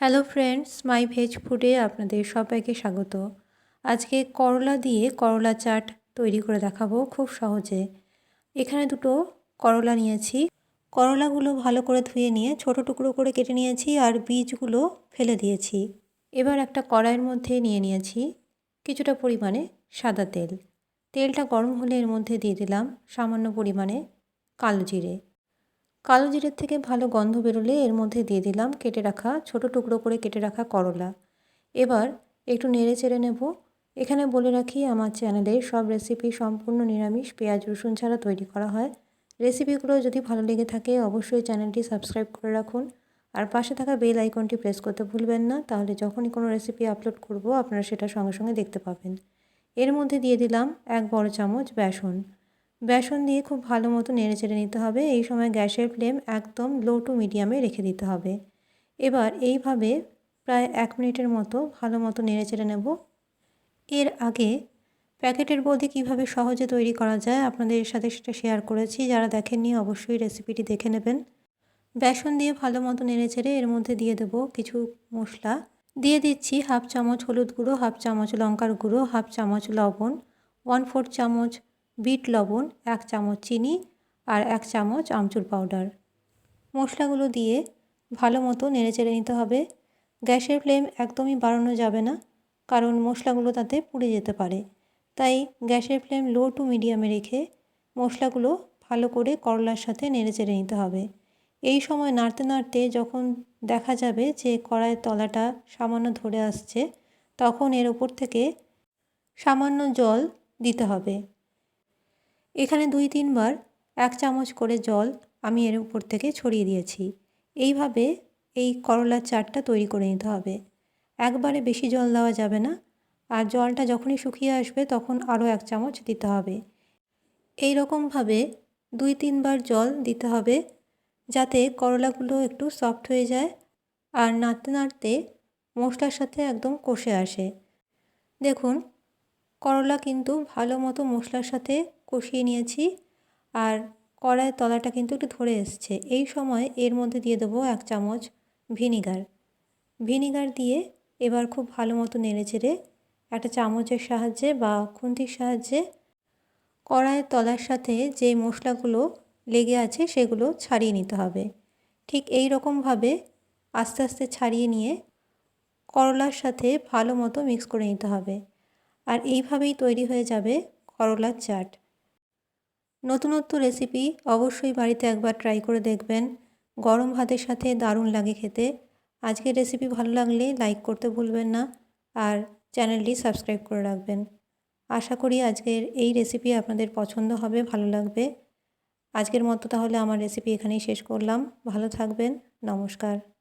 Hello friends মাই veg ফুডে আপনাদের সবাইকে স্বাগত। আজকে করলা দিয়ে করলা চাট তৈরি করে দেখাবো খুব সহজে। এখানে দুটো করলা নিয়েছি। করলাগুলো ভালো করে ধুয়ে নিয়ে ছোট টুকরো করে কেটে নিয়েছি আর বীজগুলো ফেলে দিয়েছি। এবার একটা কড়াইয়ের মধ্যে নিয়ে নিয়েছি কিছুটা পরিমাণে সাদা তেল। তেলটা গরম হলে এর মধ্যে দিয়ে দিলাম সামান্য পরিমাণে কালো জিরে। কালো জিরের থেকে ভালো গন্ধ বেরোলে এর মধ্যে দিয়ে দিলাম কেটে রাখা ছোট টুকরো করে কেটে রাখা করলা। এবার একটু নেড়ে চেড়ে নেব। এখানে বলে রাখি, আমার চ্যানেলে সব রেসিপি সম্পূর্ণ নিরামিষ, পেঁয়াজ, রসুন ছাড়া তৈরি করা হয়। রেসিপিগুলো যদি ভালো লেগে থাকে, অবশ্যই চ্যানেলটি সাবস্ক্রাইব করে রাখুন। আর পাশে থাকা বেল আইকনটি প্রেস করতে ভুলবেন না, তাহলে যখনই কোনো রেসিপি আপলোড করব, আপনারা সেটা সঙ্গে সঙ্গে দেখতে পাবেন। এর মধ্যে দিয়ে দিলাম এক বড় চামচ বেসন। বেসন দিয়ে খুব ভালো মতো নেড়ে চেড়ে নিতে হবে। এই সময় গ্যাসের ফ্লেম একদম লো টু মিডিয়ামে রেখে দিতে হবে। এবার এইভাবে প্রায় এক মিনিটের মতো ভালো মতো নেড়ে চেড়ে নেব। এর আগে প্যাকেটের বৌদি কীভাবে সহজে তৈরি করা যায় আপনাদের সাথে সেটা শেয়ার করেছি। যারা দেখেননি অবশ্যই রেসিপিটি দেখে নেবেন। বেসন দিয়ে ভালো মতো নেড়ে চেড়ে এর মধ্যে দিয়ে দেব কিছু মশলা। দিয়ে দিচ্ছি হাফ চামচ হলুদ গুঁড়ো, হাফ চামচ লঙ্কার গুঁড়ো, হাফ চামচ লবণ ওয়ান ফোর চামচ বিট লবণ, এক চামচ চিনি আর এক চামচ আমচুর পাউডার। মশলাগুলো দিয়ে ভালো মতো নেড়ে চেড়ে নিতে হবে। গ্যাসের ফ্লেম একদমই বাড়ানো যাবে না, কারণ মশলাগুলো তাতে পুড়ে যেতে পারে। তাই গ্যাসের ফ্লেম লো টু মিডিয়ামে রেখে মশলাগুলো ভালো করে করলার সাথে নেড়ে চেড়ে নিতে হবে। এই সময় নাড়তে নাড়তে যখন দেখা যাবে যে কড়াইয়ের তলাটা সামান্য ধরে আসছে, তখন এর ওপর থেকে সামান্য জল দিতে হবে। এখানে দুই তিনবার এক চামচ করে জল আমি এর উপর থেকে ছড়িয়ে দিয়েছি। এইভাবে এই করলার চাটটা তৈরি করে নিতে হবে। একবারে বেশি জল দেওয়া যাবে না। আর জলটা যখনই শুকিয়ে আসবে তখন আরও এক চামচ দিতে হবে। এই রকমভাবে দুই তিনবার জল দিতে হবে যাতে করলাগুলো একটু সফট হয়ে যায় আর নাড়তে নাড়তে মশলার সাথে একদম কষে আসে। দেখুন, করলা কিন্তু ভালো মতো মশলার সাথে কষিয়ে নিয়েছি আর কড়াইয়ের তলাটা কিন্তু একটু ধরে এসছে। এই সময় এর মধ্যে দিয়ে দেবো এক চামচ ভিনিগার। ভিনিগার দিয়ে এবার খুব ভালো মতো নেড়ে চেড়ে একটা চামচের সাহায্যে বা খুন্তির সাহায্যে কড়াইয়ের তলার সাথে যে মশলাগুলো লেগে আছে সেগুলো ছাড়িয়ে নিতে হবে। ঠিক এই রকমভাবে আস্তে আস্তে ছাড়িয়ে নিয়ে করলার সাথে ভালো মতো মিক্স করে নিতে হবে। আর এইভাবেই তৈরি হয়ে যাবে করলার চাট। নতুনত্ব রেসিপি অবশ্যই বাড়িতে একবার ট্রাই করে দেখবেন। গরম ভাতের সাথে দারুণ লাগে খেতে। আজকের রেসিপি ভালো লাগলে লাইক করতে ভুলবেন না আর চ্যানেলটি সাবস্ক্রাইব করে রাখবেন। আশা করি আজকের এই রেসিপি আপনাদের পছন্দ হবে, ভালো লাগবে। আজকের মতো তাহলে আমার রেসিপি এখানেই শেষ করলাম। ভালো থাকবেন। নমস্কার।